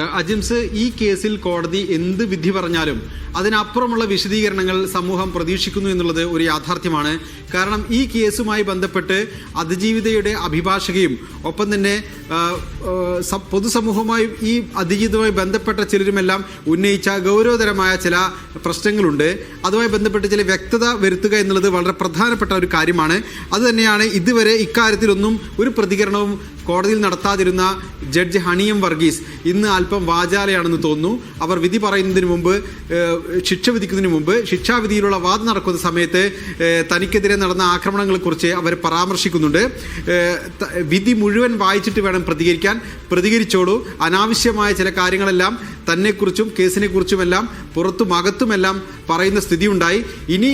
അജിംസ് ഈ കേസിൽ കോടതി എന്ത് വിധി പറഞ്ഞാലും അതിനപ്പുറമുള്ള വിശദീകരണങ്ങൾ സമൂഹം പ്രതീക്ഷിക്കുന്നു എന്നുള്ളത് ഒരു യാഥാർത്ഥ്യമാണ്. കാരണം ഈ കേസുമായി ബന്ധപ്പെട്ട് അതിജീവിതയുടെ അഭിഭാഷകയും ഒപ്പം തന്നെ പൊതുസമൂഹവുമായി ഈ അതിജീവിതവുമായി ബന്ധപ്പെട്ട ചിലരുമെല്ലാം ഉന്നയിച്ച ഗൗരവതരമായ ചില പ്രശ്നങ്ങളുണ്ട്. അതുമായി ബന്ധപ്പെട്ട് ചില വ്യക്തത വരുത്തുക എന്നുള്ളത് വളരെ പ്രധാനപ്പെട്ട ഒരു കാര്യമാണ്. അതുതന്നെയാണ് ഇതുവരെ ഇക്കാര്യത്തിലൊന്നും ഒരു പ്രതികരണവും കോടതിയിൽ നടത്താതിരുന്ന ജഡ്ജ് ഹണിയം വർഗീസ് ഇന്ന് അല്പം വാചാലയാണെന്ന് തോന്നുന്നു. അവർ വിധി പറയുന്നതിന് മുമ്പ് ശിക്ഷ വിധിക്കുന്നതിന് മുമ്പ് ശിക്ഷാവിധിയിലുള്ള വാദം നടക്കുന്ന സമയത്ത് തനിക്കെതിരെ നടന്ന ആക്രമണങ്ങളെക്കുറിച്ച് അവർ പരാമർശിക്കുന്നുണ്ട്. വിധി മുഴുവൻ വായിച്ചിട്ട് വേണം പ്രതികരിക്കാൻ. പ്രതികരിച്ചോളൂ. അനാവശ്യമായ ചില കാര്യങ്ങളെല്ലാം തന്നെക്കുറിച്ചും കേസിനെക്കുറിച്ചുമെല്ലാം പുറത്തും അകത്തുമെല്ലാം പറയുന്ന സ്ഥിതി ഉണ്ടായി ഇനി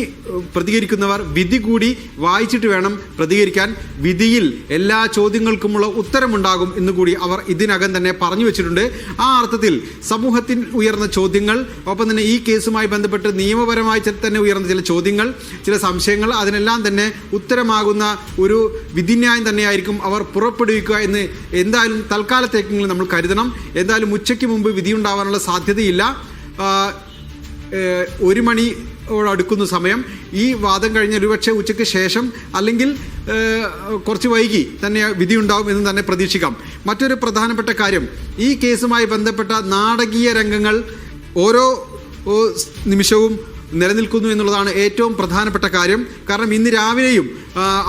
പ്രതികരിക്കുന്നവർ വിധി കൂടി വായിച്ചിട്ട് വേണം പ്രതികരിക്കാൻ. വിധിയിൽ എല്ലാ ചോദ്യങ്ങൾക്കുമുള്ള ഉത്തരമുണ്ടാകും എന്ന് കൂടി അവർ ഇതിനകം തന്നെ പറഞ്ഞു വെച്ചിട്ടുണ്ട്. ആ അർത്ഥത്തിൽ സമൂഹത്തിൽ ഉയർന്ന ചോദ്യങ്ങൾ ഒപ്പം തന്നെ ഈ കേസുമായി ബന്ധപ്പെട്ട് നിയമപരമായി തന്നെ ഉയർന്ന ചില ചോദ്യങ്ങൾ ചില സംശയങ്ങൾ അതിനെല്ലാം തന്നെ ഉത്തരമാകുന്ന ഒരു വിധിന്യായം തന്നെയായിരിക്കും അവർ പുറപ്പെടുവിക്കുക എന്ന് എന്തായാലും തൽക്കാലത്തേക്കെങ്കിലും നമ്മൾ കരുതണം. എന്തായാലും ഉച്ചയ്ക്ക് മുമ്പ് വിധിയുണ്ടാവാനുള്ള സാധ്യതയില്ല. ഒരു മണിയോടടുക്കുന്ന സമയം ഈ വാദം കഴിഞ്ഞ ഒരുപക്ഷെ ഉച്ചയ്ക്ക് ശേഷം അല്ലെങ്കിൽ കുറച്ച് വൈകി തന്നെ വിധി ഉണ്ടാവും എന്ന് തന്നെ പ്രതീക്ഷിക്കാം. മറ്റൊരു പ്രധാനപ്പെട്ട കാര്യം ഈ കേസുമായി ബന്ധപ്പെട്ട നാടകീയ രംഗങ്ങൾ ഓരോ നിമിഷവും നിലനിൽക്കുന്നു എന്നുള്ളതാണ് ഏറ്റവും പ്രധാനപ്പെട്ട കാര്യം. കാരണം ഇന്ന് രാവിലെയും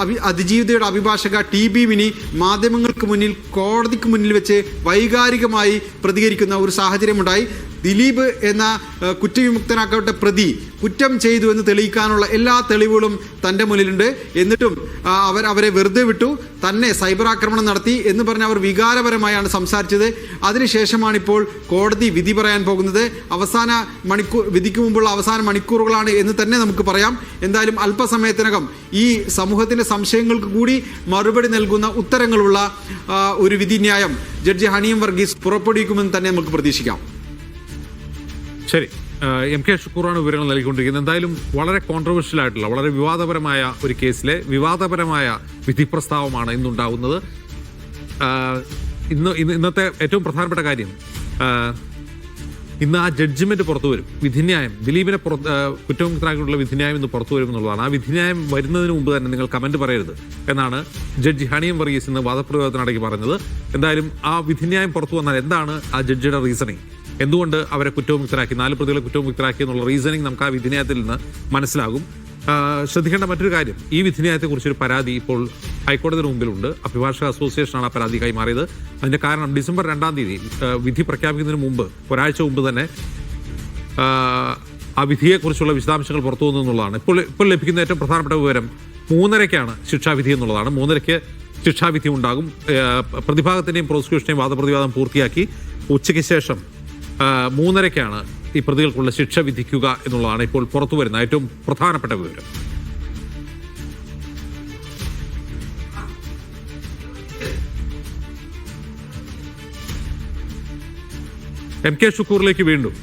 അഭി അതിജീവിതയുടെ അഭിഭാഷക ടി ബി മിനി മാധ്യമങ്ങൾക്ക് മുന്നിൽ കോടതിക്ക് മുന്നിൽ വെച്ച് വൈകാരികമായി പ്രതികരിക്കുന്ന ഒരു സാഹചര്യമുണ്ടായി. ദിലീപ് എന്ന കുറ്റവിമുക്തനാക്കട്ടെ പ്രതി കുറ്റം ചെയ്തു എന്ന് തെളിയിക്കാനുള്ള എല്ലാ തെളിവുകളും തന്റെ മുന്നിലുണ്ട്. എന്നിട്ടും അവർ അവരെ വെറുതെ വിട്ടു. തന്നെ സൈബർ ആക്രമണം നടത്തി എന്ന് പറഞ്ഞ് അവർ വികാരപരമായാണ് സംസാരിച്ചത്. അതിനുശേഷമാണ് ഇപ്പോൾ കോടതി വിധി പറയാൻ പോകുന്നത്. അവസാന മണിക്കൂർ വിധിക്ക് മുമ്പുള്ള അവസാന മണിക്കൂറുകളാണ് എന്ന് തന്നെ നമുക്ക് പറയാം. എന്തായാലും അല്പസമയത്തിനകം ഈ സമൂഹത്തിന്റെ സംശയങ്ങൾക്ക് കൂടി മറുപടി നൽകുന്ന ഉത്തരങ്ങളുള്ള ഒരു വിധിന്യായം ജഡ്ജി ഹണിയം വർഗീസ് പുറപ്പെടുവിക്കുമെന്ന് തന്നെ നമുക്ക് പ്രതീക്ഷിക്കാം. ശരി. എം കെ ഷുക്കൂറാണ് വിവരങ്ങൾ നൽകിക്കൊണ്ടിരിക്കുന്നത്. എന്തായാലും വളരെ കോൺട്രവേഴ്ഷ്യൽ ആയിട്ടുള്ള വളരെ വിവാദപരമായ ഒരു കേസിലെ വിവാദപരമായ വിധി പ്രസ്താവമാണ് ഇന്നുണ്ടാവുന്നത് ഇന്ന് ഇന്ന് ഇന്നത്തെ ഏറ്റവും പ്രധാനപ്പെട്ട കാര്യം ഇന്ന് ആ ജഡ്ജ്മെന്റ് പുറത്തു വരും. വിധിന്യായം ദിലീപിനെ പുറത്ത് കുറ്റമുക്തനാക്കിയിട്ടുള്ള വിധിന്യായം ഇന്ന് പുറത്തു വരും എന്നുള്ളതാണ്. ആ വിധിന്യായം വരുന്നതിന് മുമ്പ് തന്നെ നിങ്ങൾ കമന്റ് പറയരുത് എന്നാണ് ജഡ്ജി ഹണിയം വർഗീസ് ഇന്ന് വാദപ്രയോഗത്തിനടക്കി പറഞ്ഞത്. എന്തായാലും ആ വിധിന്യായം പുറത്തു വന്നാൽ എന്താണ് ആ ജഡ്ജിയുടെ റീസണിങ് എന്തുകൊണ്ട് അവരെ കുറ്റവിമുക്തരാക്കി? നാല് പ്രതികളെ കുറ്റവിമുക്തരാക്കി എന്നുള്ള റീസണിങ് നമുക്ക് ആ വിധിന്യായത്തിൽ നിന്ന് മനസ്സിലാകും. ശ്രദ്ധിക്കേണ്ട മറ്റൊരു കാര്യം ഈ വിധിന്യായത്തെക്കുറിച്ചൊരു പരാതി ഇപ്പോൾ ഹൈക്കോടതിയുടെ മുമ്പിലുണ്ട്. അഭിഭാഷക അസോസിയേഷനാണ് ആ പരാതി കൈമാറിയത് അതിന്റെ കാരണം ഡിസംബർ രണ്ടാം തീയതി വിധി പ്രഖ്യാപിക്കുന്നതിന് മുമ്പ് ഒരാഴ്ച മുമ്പ് തന്നെ ആ, വിധിയെക്കുറിച്ചുള്ള വിശദാംശങ്ങൾ പുറത്തു വന്നു എന്നുള്ളതാണ്. ഇപ്പോൾ ഇപ്പോൾ ലഭിക്കുന്ന ഏറ്റവും പ്രധാനപ്പെട്ട വിവരം മൂന്നരയ്ക്കാണ് ശിക്ഷാവിധി എന്നുള്ളതാണ്. മൂന്നരയ്ക്ക് ശിക്ഷാവിധി ഉണ്ടാകും. പ്രതിഭാഗത്തിന്റെയും പ്രോസിക്യൂഷന്റെയും വാദപ്രതിവാദം പൂർത്തിയാക്കി. ഉച്ചയ്ക്ക് ശേഷം മൂന്നരയ്ക്കാണ് ഈ പ്രതികൾക്കുള്ള ശിക്ഷ വിധിക്കുക എന്നുള്ളതാണ് ഇപ്പോൾ പുറത്തു വരുന്ന ഏറ്റവും പ്രധാനപ്പെട്ട വിവരം. എം കെ ഷുക്കൂറിലേക്ക് വീണ്ടും.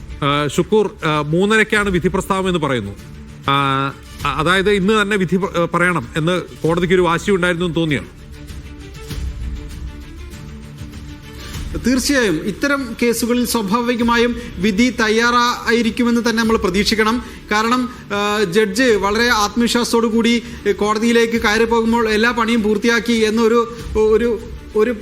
ഷുക്കൂർ മൂന്നരയ്ക്കാണ് വിധി പ്രസ്താവം എന്ന് പറയുന്നു. അതായത് ഇന്ന് തന്നെ വിധി പറയണം എന്ന് കോടതിക്ക് ഒരു വാശി ഉണ്ടായിരുന്നു എന്ന് തോന്നിയാണ്? തീർച്ചയായും ഇത്തരം കേസുകളിൽ സ്വാഭാവികമായും വിധി തയ്യാറായിരിക്കുമെന്ന് തന്നെ നമ്മൾ പ്രതീക്ഷിക്കണം. കാരണം ജഡ്ജ് വളരെ ആത്മവിശ്വാസത്തോടു കൂടി കോടതിയിലേക്ക് കയറി പോകുമ്പോൾ എല്ലാ പണിയും പൂർത്തിയാക്കി എന്നൊരു ഒരു ഒരു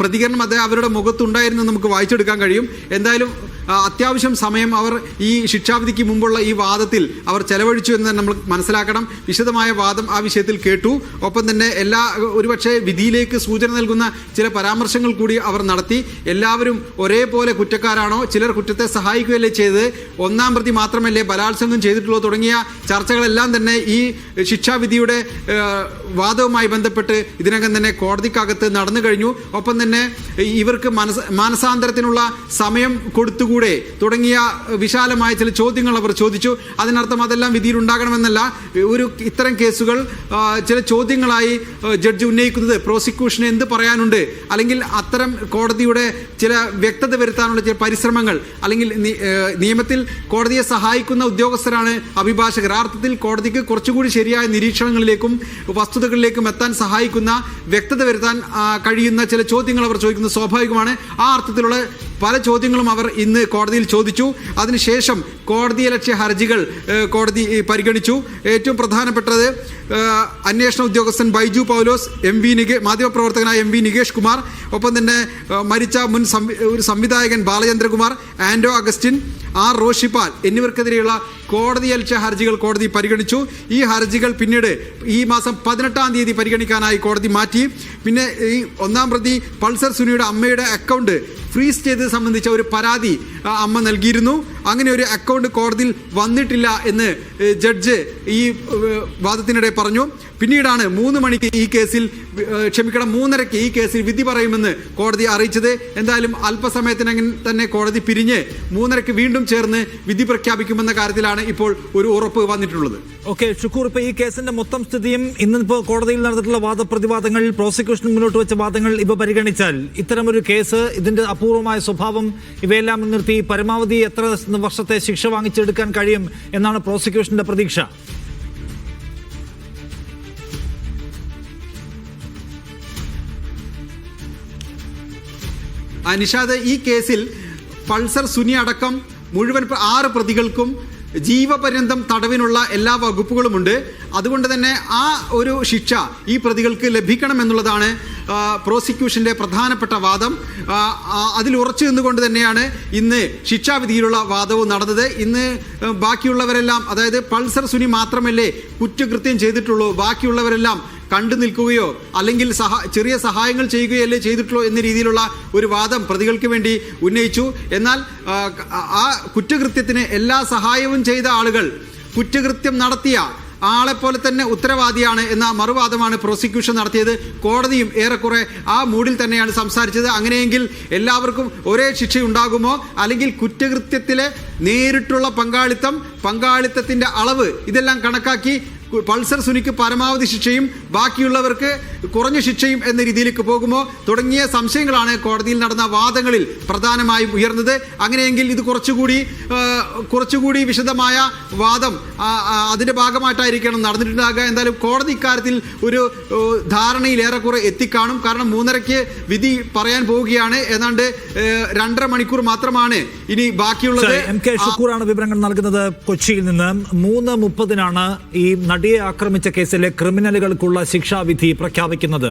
പ്രതികരണം അദ്ദേഹം അവരുടെ മുഖത്തുണ്ടായിരുന്നു നമുക്ക് വായിച്ചെടുക്കാൻ കഴിയും. എന്തായാലും അത്യാവശ്യം സമയം അവർ ഈ ശിക്ഷാവിധിക്ക് മുമ്പുള്ള ഈ വാദത്തിൽ അവർ ചെലവഴിച്ചു എന്ന് നമ്മൾ മനസ്സിലാക്കണം. വിശദമായ വാദം ആ വിഷയത്തിൽ കേട്ടു. ഒപ്പം തന്നെ എല്ലാ ഒരുപക്ഷെ വിധിയിലേക്ക് സൂചന നൽകുന്ന ചില പരാമർശങ്ങൾ കൂടി അവർ നടത്തി. എല്ലാവരും ഒരേപോലെ കുറ്റക്കാരാണോ? ചിലർ കുറ്റത്തെ സഹായിക്കുകയല്ലേ ചെയ്തത്? ഒന്നാം പ്രതി മാത്രമല്ലേ ബലാത്സംഗം ചെയ്തിട്ടുള്ളൂ തുടങ്ങിയ ചർച്ചകളെല്ലാം തന്നെ ഈ ശിക്ഷാവിധിയുടെ വാദവുമായി ബന്ധപ്പെട്ട് ഇതിനകം തന്നെ കോടതിക്കകത്ത് നടന്നു കഴിഞ്ഞു. ഒപ്പം തന്നെ ഇവർക്ക് മനസ് മാനസാന്തരത്തിനുള്ള സമയം കൊടുത്തുകൂടെ തുടങ്ങിയ വിശാലമായ ചില ചോദ്യങ്ങൾ അവർ ചോദിച്ചു. അതിനർത്ഥം അതെല്ലാം വിധിയിൽ ഉണ്ടാകണമെന്നല്ല. ഒരു ഇത്തരം കേസുകൾ ചില ചോദ്യങ്ങളായി ജഡ്ജ് ഉന്നയിക്കുന്നത് പ്രോസിക്യൂഷന് എന്ത് പറയാനുണ്ട്? അല്ലെങ്കിൽ അത്തരം കോടതിയുടെ ചില വ്യക്തത വരുത്താനുള്ള ചില പരിശ്രമങ്ങൾ അല്ലെങ്കിൽ നിയമത്തിൽ കോടതിയെ സഹായിക്കുന്ന ഉദ്യോഗസ്ഥരാണ് അഭിഭാഷകർ. ആ അർത്ഥത്തിൽ കോടതിക്ക് കുറച്ചുകൂടി ശരിയായ നിരീക്ഷണങ്ങളിലേക്കും വസ്തുതകളിലേക്കും എത്താൻ സഹായിക്കുന്ന വ്യക്തത വരുത്താൻ കഴിയുന്ന ചില ചോദ്യങ്ങൾ അവർ ചോദിക്കുന്നത് സ്വാഭാവികമാണ്. ആ അർത്ഥത്തിലുള്ള പല ചോദ്യങ്ങളും അവർ ഇന്ന് കോടതിയിൽ ചോദിച്ചു. അതിനുശേഷം കോടതിയലക്ഷ്യ ഹർജികൾ കോടതി പരിഗണിച്ചു. ഏറ്റവും പ്രധാനപ്പെട്ടത് അന്വേഷണ ഉദ്യോഗസ്ഥൻ ബൈജു പൗലോസ് എം വി നികേ മാധ്യമപ്രവർത്തകനായ എം വി നികേഷ് കുമാർ ഒപ്പം തന്നെ മരിച്ച മുൻ ഒരു സംവിധായകൻ ബാലചന്ദ്രകുമാർ ആൻഡോ അഗസ്റ്റിൻ ആർ റോഷിപ്പാൽ എന്നിവർക്കെതിരെയുള്ള കോടതിയലക്ഷ്യ ഹർജികൾ കോടതി പരിഗണിച്ചു. ഈ ഹർജികൾ പിന്നീട് ഈ മാസം പതിനെട്ടാം തീയതി പരിഗണിക്കാനായി കോടതി മാറ്റി. പിന്നെ ഈ ഒന്നാം പ്രതി പൾസർ സുനിയുടെ അമ്മയുടെ അക്കൗണ്ട് ഫ്രീസ് ചെയ്തത് സംബന്ധിച്ച ഒരു പരാതി അമ്മ നൽകിയിരുന്നു. അങ്ങനെ ഒരു അക്കൗണ്ട് കോടതിയിൽ വന്നിട്ടില്ല എന്ന് ജഡ്ജ് ഈ വാദത്തിനിടെ പറഞ്ഞു. പിന്നീടാണ് മൂന്ന് മണിക്ക് ഈ കേസിൽ ക്ഷമിക്കണം മൂന്നരയ്ക്ക് ഈ കേസിൽ വിധി പറയുമെന്ന് കോടതി അറിയിച്ചത്. എന്തായാലും അല്പസമയത്തിനകം തന്നെ കോടതി പിരിഞ്ഞ് മൂന്നരയ്ക്ക് വീണ്ടും ചേർന്ന് വിധി പ്രഖ്യാപിക്കുമെന്ന കാര്യത്തിലാണ് ഇപ്പോൾ ഒരു ഉറപ്പ് വന്നിട്ടുള്ളത്. ഓക്കെ ഷുക്കൂർ ഇപ്പൊ ഈ കേസിന്റെ മൊത്തം സ്ഥിതിയും ഇന്നിപ്പോ കോടതിയിൽ നടന്നിട്ടുള്ള വാദപ്രതിവാദങ്ങൾ പ്രോസിക്യൂഷൻ മുന്നോട്ട് വെച്ച വാദങ്ങൾ ഇവ പരിഗണിച്ചാൽ ഇത്തരമൊരു കേസ് ഇതിന്റെ അപൂർവമായ സ്വഭാവം ഇവയെല്ലാം മുൻനിർത്തി പരമാവധി എത്ര വർഷത്തെ ശിക്ഷ വാങ്ങിച്ചെടുക്കാൻ കഴിയും എന്നാണ് പ്രോസിക്യൂഷന്റെ പ്രതീക്ഷ. നിഷാദ് ഈ കേസിൽ പൾസർ സുനി അടക്കം മുഴുവൻ ആറ് പ്രതികൾക്കും ജീവപര്യന്തം തടവിനുള്ള എല്ലാ വകുപ്പുകളുമുണ്ട്. അതുകൊണ്ട് തന്നെ ആ ഒരു ശിക്ഷ ഈ പ്രതികൾക്ക് ലഭിക്കണമെന്നുള്ളതാണ് ആ, പ്രോസിക്യൂഷന്റെ പ്രധാനപ്പെട്ട വാദം അതിൽ ഉറച്ചു നിന്നുകൊണ്ട് തന്നെയാണ് ഇന്ന് ശിക്ഷാവിധിയിലുള്ള വാദവും നടന്നത്. ഇന്ന് ബാക്കിയുള്ളവരെല്ലാം അതായത് പൾസർ സുനി മാത്രമല്ലേ കുറ്റകൃത്യം ചെയ്തിട്ടുള്ളൂ ബാക്കിയുള്ളവരെല്ലാം കണ്ടു നിൽക്കുകയോ അല്ലെങ്കിൽ സഹ ചെറിയ സഹായങ്ങൾ ചെയ്യുകയല്ലേ ചെയ്തിട്ടുള്ളൂ എന്ന രീതിയിലുള്ള ഒരു വാദം പ്രതികൾക്ക് വേണ്ടി ഉന്നയിച്ചു. എന്നാൽ ആ കുറ്റകൃത്യത്തിന് എല്ലാ സഹായവും ചെയ്ത ആളുകൾ കുറ്റകൃത്യം നടത്തിയ ആളെപ്പോലെ തന്നെ ഉത്തരവാദിയാണ് എന്ന മറുവാദമാണ് പ്രോസിക്യൂഷൻ നടത്തിയത്. കോടതിയും ഏറെക്കുറെ ആ മൂഡിൽ തന്നെയാണ് സംസാരിച്ചത്. അങ്ങനെയെങ്കിൽ എല്ലാവർക്കും ഒരേ ശിക്ഷ ഉണ്ടാകുമോ അല്ലെങ്കിൽ കുറ്റകൃത്യത്തിലെ നേരിട്ടുള്ള പങ്കാളിത്തം പങ്കാളിത്തത്തിന്റെ അളവ് ഇതെല്ലാം കണക്കാക്കി പൾസർ സുനിക്ക് പരമാവധി ശിക്ഷയും ബാക്കിയുള്ളവർക്ക് കുറഞ്ഞ ശിക്ഷയും എന്ന രീതിയിലേക്ക് പോകുമോ? തുടങ്ങിയ സംശയങ്ങളാണ് കോടതിയിൽ നടന്ന വാദങ്ങളിൽ പ്രധാനമായും ഉയർന്നത്. അങ്ങനെയെങ്കിൽ ഇത് കുറച്ചുകൂടി കുറച്ചുകൂടി വിശദമായ വാദം അതിന്റെ ഭാഗമായിട്ടായിരിക്കണം നടന്നിട്ടുണ്ടാകുക. എന്തായാലും കോടതി ഇക്കാര്യത്തിൽ ഒരു ധാരണയിൽ ഏറെക്കുറെ എത്തിക്കാണും. കാരണം മൂന്നരയ്ക്ക് വിധി പറയാൻ പോവുകയാണ്. ഏതാണ്ട് രണ്ടര മണിക്കൂർ മാത്രമാണ് ഇനി ബാക്കിയുള്ളത്. എം കെ ഷുക്കൂറാണ് വിവരങ്ങൾ നൽകുന്നത് കൊച്ചിയിൽ നിന്ന്. മൂന്ന് മുപ്പതിനാണ് ഈ നടിയെ ആക്രമിച്ച കേസിലെ ക്രിമിനലുകൾക്കുള്ള ശിക്ഷാവിധി പ്രഖ്യാപിക്കുന്നത്.